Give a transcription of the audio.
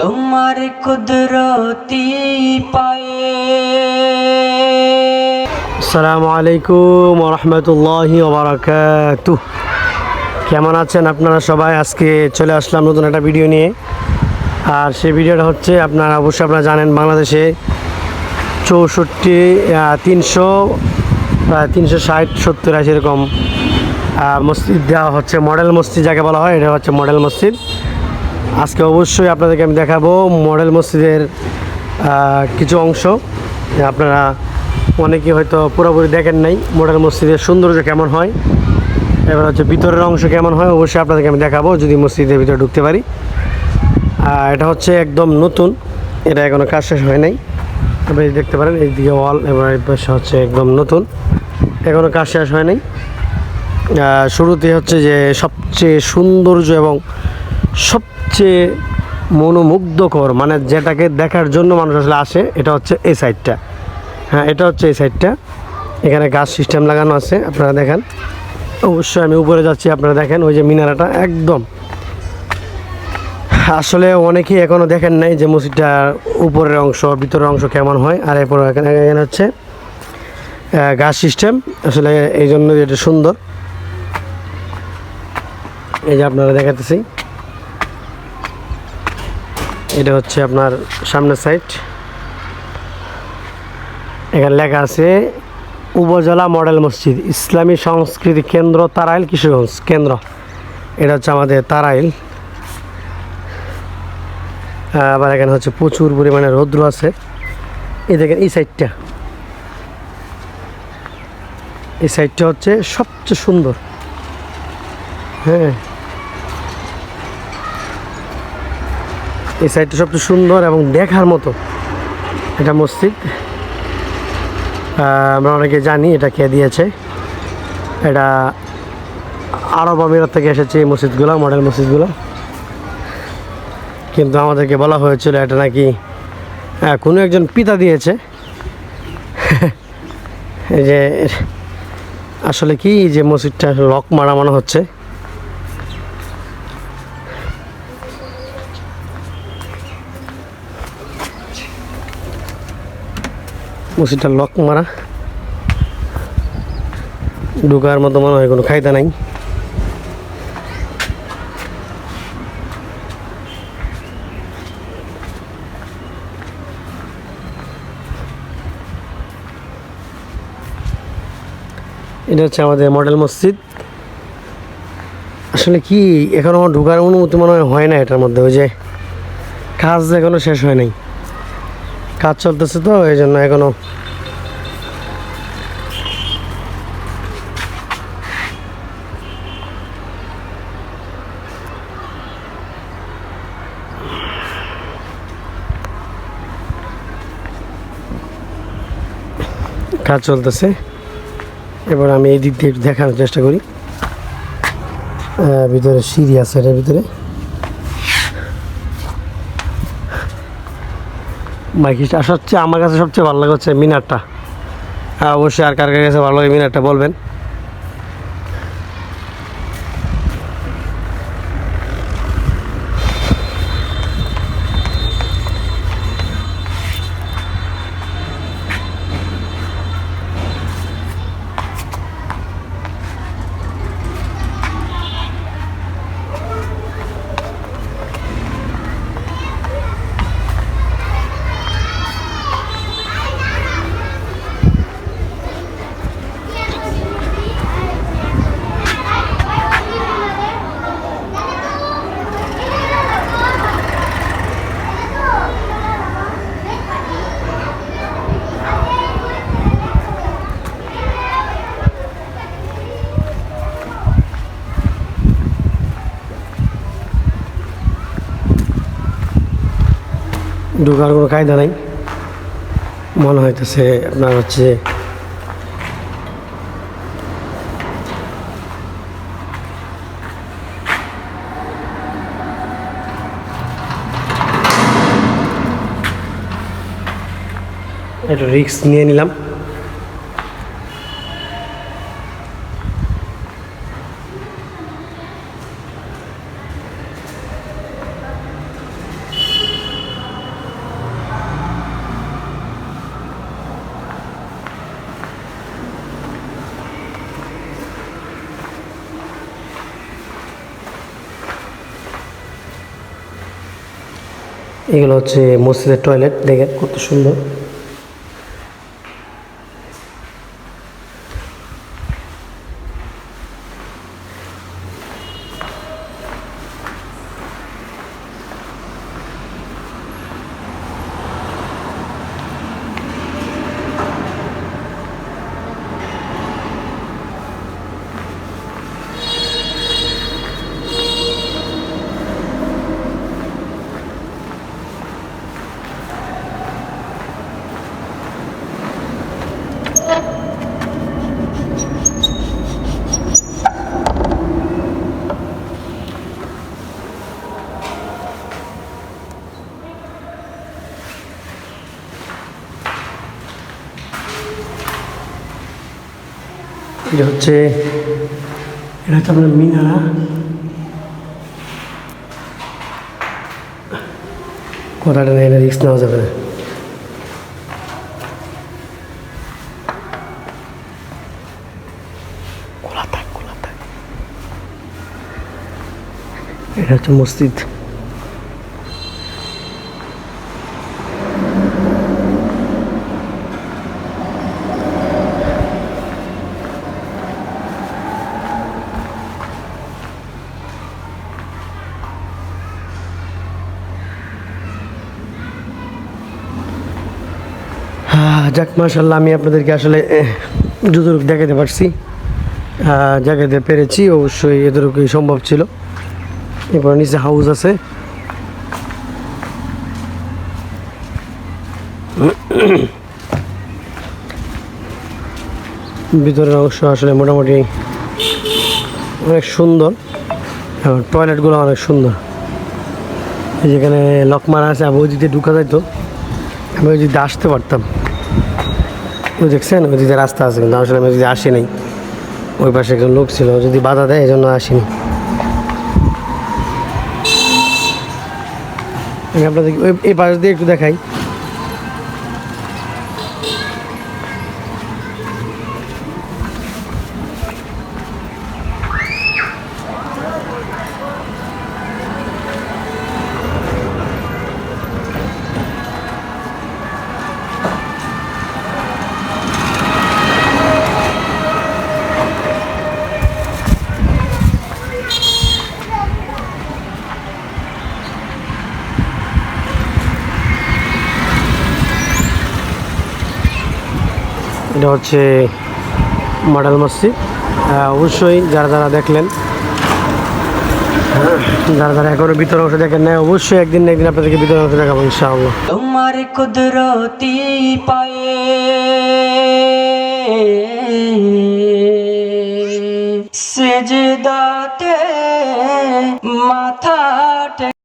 তোমার কুদরতি পায়ে। আসসালামু আলাইকুম রহমতুল্লাহি ওবরাকাতু কেমন আছেন আপনারা সবাই? আজকে চলে আসলাম নতুন একটা ভিডিও নিয়ে। আর সেই ভিডিওটা হচ্ছে আপনারা অবশ্যই আপনারা জানেন বাংলাদেশে চৌষট্টি তিনশো, প্রায় তিনশো ষাট, সত্তর আছে এরকম মসজিদ দেওয়া হচ্ছে। মডেল মসজিদ যাকে বলা হয়, এটা হচ্ছে মডেল মসজিদ। আজকে অবশ্যই আপনাদেরকে আমি দেখাবো মডেল মসজিদের কিছু অংশ। আপনারা অনেকে হয়তো পুরোপুরি দেখেন নাই মডেল মসজিদের সৌন্দর্য কেমন হয়। এবার হচ্ছে ভিতরের অংশ কেমন হয় অবশ্যই আপনাদেরকে আমি দেখাবো, যদি মসজিদের ভিতরে ঢুকতে পারি। এটা হচ্ছে একদম নতুন, এটা এখনও কাজ শেষ হয় নাই। আপনি দেখতে পারেন, এইদিকে ওয়াল, এবার এই পাশে হচ্ছে একদম নতুন এখনও কাজ শেষ হয় নাই। শুরুতে হচ্ছে যে সবচেয়ে সৌন্দর্য এবং সবচেয়ে মনোমুগ্ধকর মানে যেটাকে দেখার জন্য মানুষ আসলে আসে, এটা হচ্ছে এই সাইডটা হ্যাঁ এটা হচ্ছে এই সাইডটা এখানে গাছ সিস্টেম লাগানো আছে, আপনারা দেখেন। অবশ্যই আমি উপরে যাচ্ছি, আপনারা দেখেন, ওই যে মিনারাটা একদম। আসলে অনেকেই এখনও দেখেন নাই যে মসজিদটার উপরের অংশ, ভিতরের অংশ কেমন হয়, আর এরপর এখানে এখানে হচ্ছে গাছ সিস্টেম আসলে এই জন্য এটা সুন্দর। এই যে আপনারা দেখাতেছি। এটা হচ্ছে আপনার সামনের সাইড এখানে লেখা আছে, উপজেলা মডেল মসজিদ, ইসলামী সংস্কৃতি কেন্দ্র, তারাইল কিশোরগঞ্জ। কেন্দ্র। এটা হচ্ছে আমাদের তারাইল। আবার এখানে হচ্ছে প্রচুর পরিমাণে রৌদ্র আছে। এই দেখেন, এই সাইডটা এই সাইডটা হচ্ছে সবচেয়ে সুন্দর। হ্যাঁ। এই সাইডটা সবচেয়ে সুন্দর এবং দেখার মতো এটা মসজিদ। আমরা অনেকে জানি এটা কে দিয়েছে। এটা আরব আমিরাত থেকে এসেছে এই মসজিদগুলো মডেল মসজিদগুলো। কিন্তু আমাদেরকে বলা হয়েছিল এটা নাকি কোনো একজন পিতা দিয়েছে। এই যে, আসলে কি যে মসজিদটা লক মারা মনে হচ্ছে? মসজিদটা লক মারা। ঢুকার মতো মনে হয় কোনো খাইদা নাই। এটা হচ্ছে আমাদের মডেল মসজিদ। আসলে কি, এখনও ঢোকার অনুমতি মনে হয় হয় না এটার মধ্যে, ওই যে কাজ এখনও শেষ হয় নাই। কাজ চলতেছে তো, এই জন্য এখনও কাজ চলতেছে। এবার আমি এই দিক দিয়ে দেখানোর চেষ্টা করি। ভিতরে সিঁড়ি আছে এটার ভিতরে। বাইকিটা সবচেয়ে আমার কাছে সবচেয়ে ভালো লাগে হচ্ছে মিনারটা। হ্যাঁ অবশ্যই আর কার কাছে ভালো লাগে মিনারটা বলবেন। ঢোকার কোনো কায়দা নাই। মনে হইতেছে আপনার হচ্ছে একটু রিক্স নিয়ে নিলাম। এগুলো হচ্ছে মসজিদের টয়লেট দেখেন কত সুন্দর। এটা হচ্ছে এটা হচ্ছে আপনার মিনারা। কথাটা নেই রিক্স নেওয়া যাবে না। এটা হচ্ছে মসজিদ। যাক মাশাল্লাহ আমি আপনাদেরকে আসলে যতটুকু দেখাতে পারছি দেখাতে পেরেছি, অবশ্যই এতটুকুই সম্ভব ছিল। এরপর নিচে হাউস আছে। ভিতরের অংশ আসলে মোটামুটি অনেক সুন্দর, এবং টয়লেটগুলো অনেক সুন্দর। যেখানে লক মারা আছে, আমি দিক ঢুকা যাইতো, আমি দিক আসতে পারতাম। ওই দেখছেন? ওই যে রাস্তা আছে, কিন্তু আসলে আমি যদি আসিনি ওই পাশে একজন লোক ছিল, যদি বাধা দেয় এই জন্য আসিনি। আমি আপনাদের এই পাশ দিয়ে একটু দেখাই। এটা হচ্ছে মডেল মসজিদ। অবশ্যই যারা যারা দেখলেন, যারা যারা এখনও ভিতরে অংশ দেখেন না অবশ্যই একদিন না একদিন আপনাদেরকে ভিতরে অংশ দেখাবো, ইনশাআল্লাহ। তোমার কুদরতি পায়ে সেজদাতে মাথা